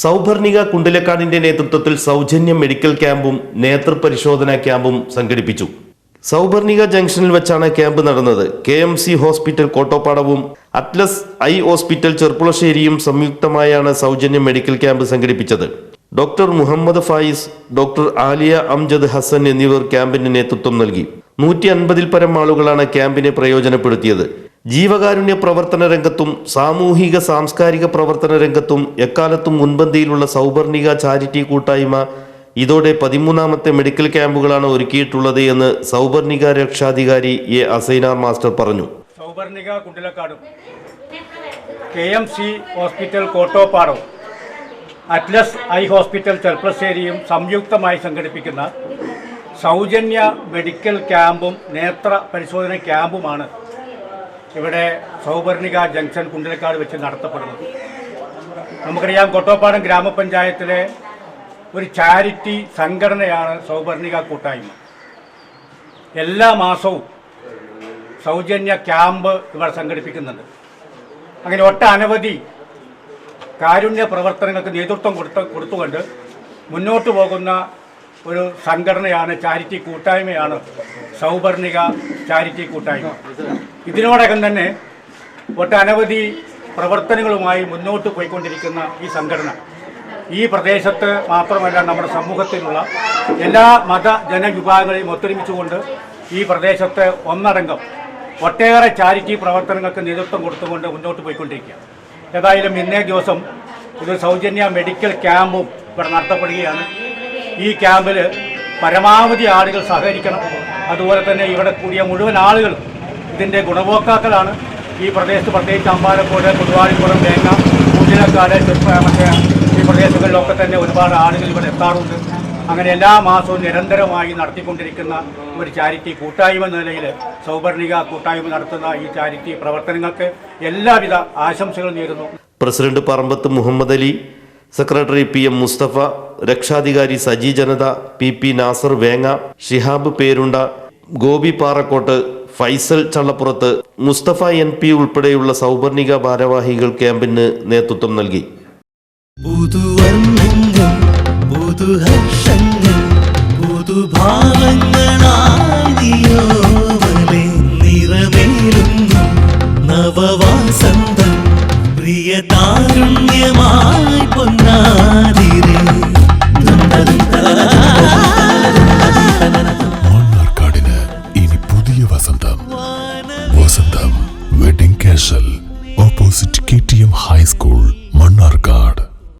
സൗഭർണിക കുണ്ടിലക്കാടിന്റെ നേതൃത്വത്തിൽ സൗജന്യ മെഡിക്കൽ ക്യാമ്പും നേതൃപരിശോധനാ ക്യാമ്പും സംഘടിപ്പിച്ചു. സൗഭർണിക ജംഗ്ഷനിൽ വെച്ചാണ് ക്യാമ്പ് നടന്നത്. കെ എം സി ഹോസ്പിറ്റൽ കോട്ടോപ്പാടവും അറ്റ്ലസ് ഐ ഹോസ്പിറ്റൽ ചെർപ്പുളശ്ശേരിയും സംയുക്തമായാണ് സൗജന്യ മെഡിക്കൽ ക്യാമ്പ് സംഘടിപ്പിച്ചത്. ഡോക്ടർ മുഹമ്മദ് ഫായിസ് ഡോക്ടർ ആലിയ അംജദ് ഹസൻ എന്നിവർ ക്യാമ്പിന് നേതൃത്വം നൽകി. നൂറ്റി അൻപതിൽ പരം ആളുകളാണ് ക്യാമ്പിനെ പ്രയോജനപ്പെടുത്തിയത്. ജീവകാരുണ്യ പ്രവർത്തന രംഗത്തും സാമൂഹിക സാംസ്കാരിക പ്രവർത്തന രംഗത്തും എക്കാലത്തും മുൻപന്തിയിലുള്ള സൗവർണിക ചാരിറ്റി കൂട്ടായ്മ ഇതോടെ പതിമൂന്നാമത്തെ മെഡിക്കൽ ക്യാമ്പുകളാണ് ഒരുക്കിയിട്ടുള്ളത് എന്ന് സൗവർണിക രക്ഷാധികാരി എ അസൈനാർ മാസ്റ്റർ പറഞ്ഞു. സൗവർണിക കുണ്ടിലക്കാടും കെ എം സി ഹോസ്പിറ്റൽ കോട്ടോപ്പാടവും അറ്റ്ലസ് ഐ ഹോസ്പിറ്റൽ ചെർപ്പശ്ശേരിയും സംയുക്തമായി സംഘടിപ്പിക്കുന്ന സൗജന്യ മെഡിക്കൽ ക്യാമ്പും നേത്ര പരിശോധന ക്യാമ്പുമാണ് ഇവിടെ സൗവർണിക ജംഗ്ഷൻ കുണ്ടലക്കാട് വെച്ച് നടത്തപ്പെടുന്നത്. നമുക്കറിയാം കൊട്ടോപ്പാടം ഗ്രാമപഞ്ചായത്തിലെ ഒരു ചാരിറ്റി സംഘടനയാണ് സൗവർണിക കൂട്ടായ്മ. എല്ലാ മാസവും സൗജന്യ ക്യാമ്പ് ഇവിടെ സംഘടിപ്പിക്കുന്നുണ്ട്. അങ്ങനെ ഒട്ടനവധി കാരുണ്യ പ്രവർത്തനങ്ങൾക്ക് നേതൃത്വം കൊടുത്ത കൊടുത്തുകൊണ്ട് മുന്നോട്ട് പോകുന്ന ഒരു സംഘടനയാണ് ചാരിറ്റി കൂട്ടായ്മയാണ് സൗവർണിക ചാരിറ്റി കൂട്ടായ്മ. ഇതിനോടകം തന്നെ ഒട്ടനവധി പ്രവർത്തനങ്ങളുമായി മുന്നോട്ട് പോയിക്കൊണ്ടിരിക്കുന്ന ഈ സംഘടന ഈ പ്രദേശത്ത് മാത്രമല്ല നമ്മുടെ സമൂഹത്തിലുള്ള എല്ലാ മത ജനവിഭാഗങ്ങളെയും ഒത്തൊരുമിച്ചുകൊണ്ട് ഈ പ്രദേശത്ത് ഒന്നടങ്കം ഒട്ടേറെ ചാരിറ്റി പ്രവർത്തനങ്ങൾക്ക് നേതൃത്വം കൊടുത്തുകൊണ്ട് മുന്നോട്ട് പോയിക്കൊണ്ടിരിക്കുക ഏതായാലും ഇന്നേ ദിവസം ഒരു സൗജന്യ മെഡിക്കൽ ക്യാമ്പും ഇവിടെ നടത്തപ്പെടുകയാണ്. ഈ ക്യാമ്പിൽ പരമാവധി ആളുകൾ സഹകരിക്കണം. അതുപോലെ തന്നെ ഇവിടെ കൂടിയ മുഴുവൻ ആളുകളും ഇതിന്റെ ഗുണഭോക്താക്കളാണ്. ഈ പ്രദേശത്ത് പ്രത്യേകിച്ച് അമ്പാലക്കോട് കൊടുവാളിപ്പുറം തേങ്ങ ചെറുപ്പ മറ്റേ ഈ പ്രദേശങ്ങളിലൊക്കെ തന്നെ ഒരുപാട് ആളുകൾ ഇവിടെ എത്താറുണ്ട്. അങ്ങനെ എല്ലാ മാസവും നിരന്തരമായി നടത്തിക്കൊണ്ടിരിക്കുന്ന ഒരു ചാരിറ്റി കൂട്ടായ്മ എന്ന നിലയിൽ സൗപർണിക കൂട്ടായ്മ നടത്തുന്ന ഈ ചാരിറ്റി പ്രവർത്തനങ്ങൾക്ക് എല്ലാവിധ ആശംസകളും നേരുന്നു. President Parambath Muhammad Ali secretary P M Mustafa രക്ഷാധികാരി Saji Janatha P P Nasar Venga Shihab Perunda Gopi Parakkot Faisal Challappurath Mustafa N P ഉൾപ്പെടെയുള്ള സൗവർണിക ഭാരവാഹികൾ ക്യാമ്പിന് നേതൃത്വം നൽകി. പുതുഭാവങ്ങളാദിയോവലെ பெரிய தாருண்யமாய் பொன்னாதிரே. மன்னார்காடின இனி புதிய வசந்தம். Vasantham wedding casual opposite KTM high school Mannarkad